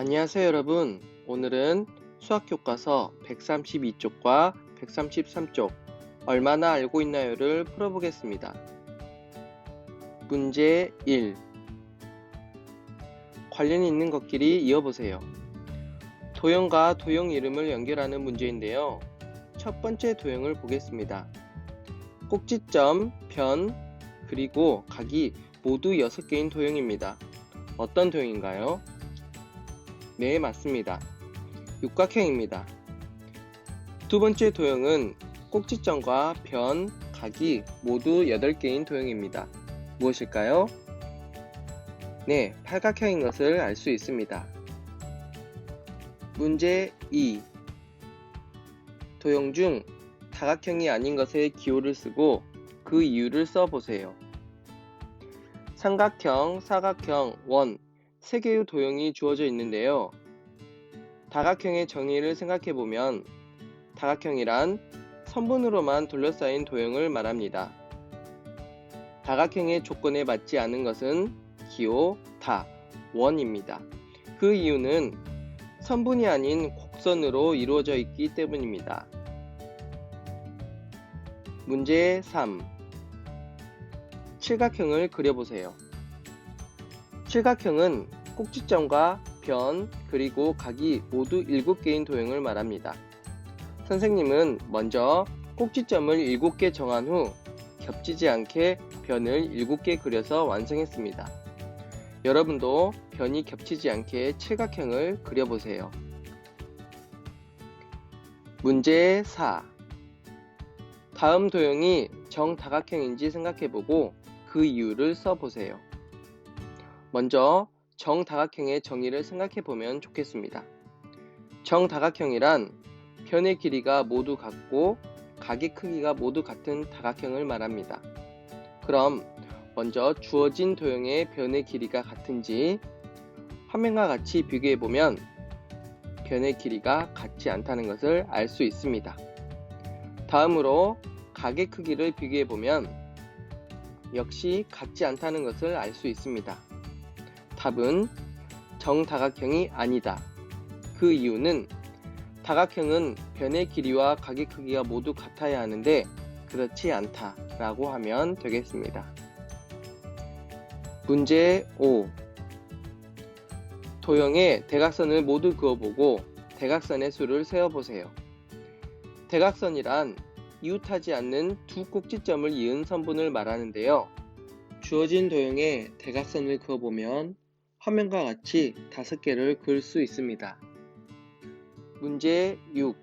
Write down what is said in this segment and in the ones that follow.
안녕하세요 여러분 오늘은 수학교과서 132쪽과 133쪽 얼마나 알고 있나요를 풀어보겠습니다. 문제 1 관련이 있는 것끼리 이어보세요. 도형과 도형 이름을 연결하는 문제인데요. 첫 번째 도형을 보겠습니다. 꼭지점, 변, 그리고 각이 모두 6개인 도형입니다. 어떤 도형인가요? 네, 맞습니다. 육각형입니다. 두 번째 도형은 꼭지점과 변, 각이 모두 8개인 도형입니다. 무엇일까요? 네, 팔각형인 것을 알 수 있습니다. 문제 2. 도형 중 다각형이 아닌 것에 기호를 쓰고 그 이유를 써보세요. 삼각형, 사각형, 원, 세 개의 도형이 주어져 있는데요. 다각형의 정의를 생각해 보면 다각형이란 선분으로만 둘러싸인 도형을 말합니다. 다각형의 조건에 맞지 않은 것은 기호, 다, 원입니다. 그 이유는 선분이 아닌 곡선으로 이루어져 있기 때문입니다. 문제 3. 칠각형을 그려보세요. 칠각형은 꼭지점과 변, 그리고 각이 모두 7개인 도형을 말합니다. 선생님은 먼저 꼭지점을 7개 정한 후 겹치지 않게 변을 7개 그려서 완성했습니다. 여러분도 변이 겹치지 않게 칠각형을 그려보세요. 문제 4. 다음 도형이 정다각형인지 생각해보고 그 이유를 써보세요. 먼저 정다각형의 정의를 생각해 보면 좋겠습니다. 정다각형이란 변의 길이가 모두 같고 각의 크기가 모두 같은 다각형을 말합니다. 그럼 먼저 주어진 도형의 변의 길이가 같은지 화면과 같이 비교해 보면 변의 길이가 같지 않다는 것을 알 수 있습니다. 다음으로 각의 크기를 비교해 보면 역시 같지 않다는 것을 알 수 있습니다. 답은 정다각형이 아니다. 그 이유는 다각형은 변의 길이와 각의 크기가 모두 같아야 하는데 그렇지 않다 라고 하면 되겠습니다. 문제 5 도형의 대각선을 모두 그어보고 대각선의 수를 세어보세요. 대각선이란 이웃하지 않는 두 꼭지점을 이은 선분을 말하는데요. 주어진 도형의 대각선을 그어보면 화면과 같이 다섯 개를 그을 수 있습니다. 문제 6.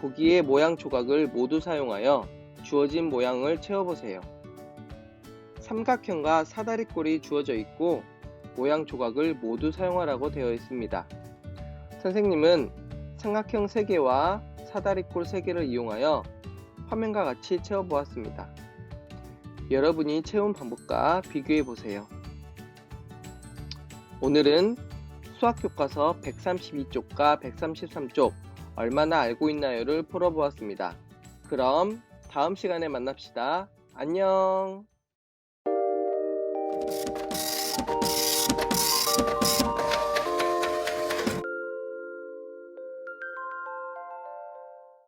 보기의 모양 조각을 모두 사용하여 주어진 모양을 채워보세요. 삼각형과 사다리꼴이 주어져 있고 모양 조각을 모두 사용하라고 되어 있습니다. 선생님은 삼각형 3개와 사다리꼴 3개를 이용하여 화면과 같이 채워보았습니다. 여러분이 채운 방법과 비교해 보세요. 오늘은 수학교과서 132쪽과 133쪽 얼마나 알고 있나요를 풀어보았습니다. 그럼 다음 시간에 만납시다. 안녕!